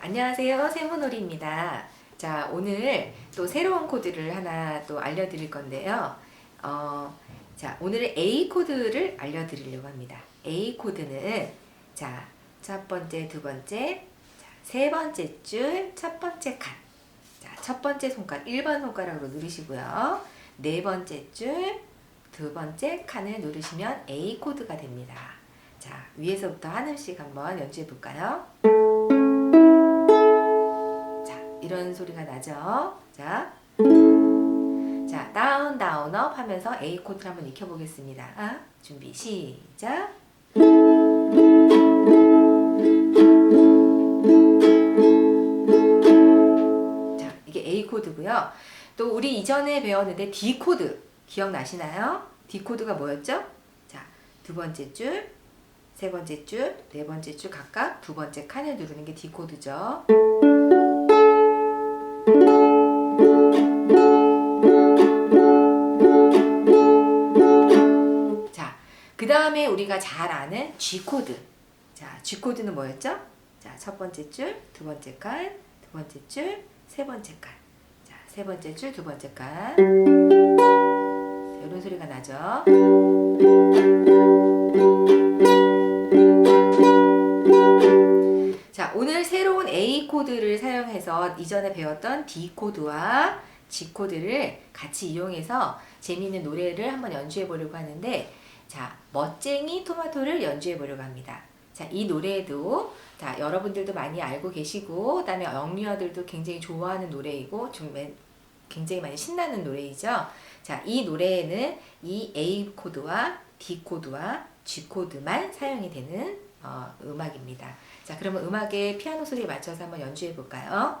안녕하세요. 세모놀이입니다. 자, 오늘 또 새로운 코드를 하나 또 알려드릴 건데요. 어, 자, 오늘은 A 코드를 알려드리려고 합니다. A 코드는 자, 첫 번째, 두 번째, 자, 세 번째 줄, 첫 번째 칸. 자, 첫 번째 손가락, 1번 손가락으로 누르시고요. 네 번째 줄, 두 번째 칸을 누르시면 A 코드가 됩니다. 자, 위에서부터 하나씩 한번 연주해 볼까요? 나죠? 자. 자, 다운, 다운, 업 하면서 A 코드를 한번 익혀 보겠습니다. 아, 준비, 시작. 자, 이게 A 코드고요. 또 우리 이전에 배웠는데 D 코드 기억나시나요? D 코드가 뭐였죠? 자, 두 번째 줄, 세 번째 줄, 네 번째 줄 각각 두 번째 칸을 누르는 게 D 코드죠. 그 다음에 우리가 잘 아는 G 코드. 자, G 코드는 뭐였죠? 자, 첫 번째 줄, 두 번째 칸, 두 번째 줄, 세 번째 칸. 자, 세 번째 줄, 두 번째 칸. 자, 이런 소리가 나죠? 자, 오늘 새로운 A 코드를 사용해서 이전에 배웠던 D 코드와 G 코드를 같이 이용해서 재미있는 노래를 한번 연주해 보려고 하는데, 자, 멋쟁이 토마토를 연주해 보려고 합니다. 자, 이 노래도 자, 여러분들도 많이 알고 계시고, 그다음에 영유아들도 굉장히 좋아하는 노래이고, 좀 맨- 굉장히 많이 신나는 노래이죠. 자, 이 노래에는 이 A 코드와 D 코드와 G 코드만 사용이 되는 어, 음악입니다. 자, 그러면 음악의 피아노 소리에 맞춰서 한번 연주해 볼까요?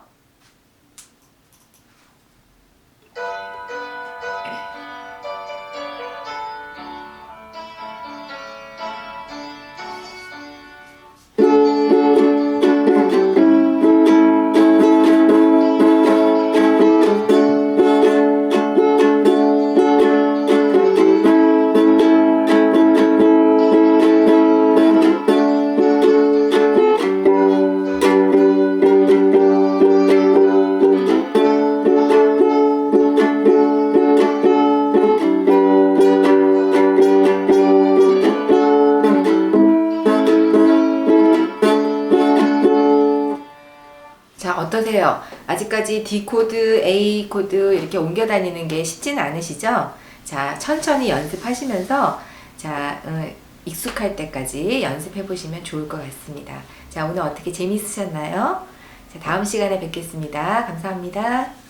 자, 어떠세요? 아직까지 D 코드, A 코드 이렇게 옮겨 다니는 게 쉽지는 않으시죠? 자, 천천히 연습하시면서 자, 어, 익숙할 때까지 연습해 보시면 좋을 것 같습니다. 자, 오늘 어떻게 재미있으셨나요? 자, 다음 시간에 뵙겠습니다. 감사합니다.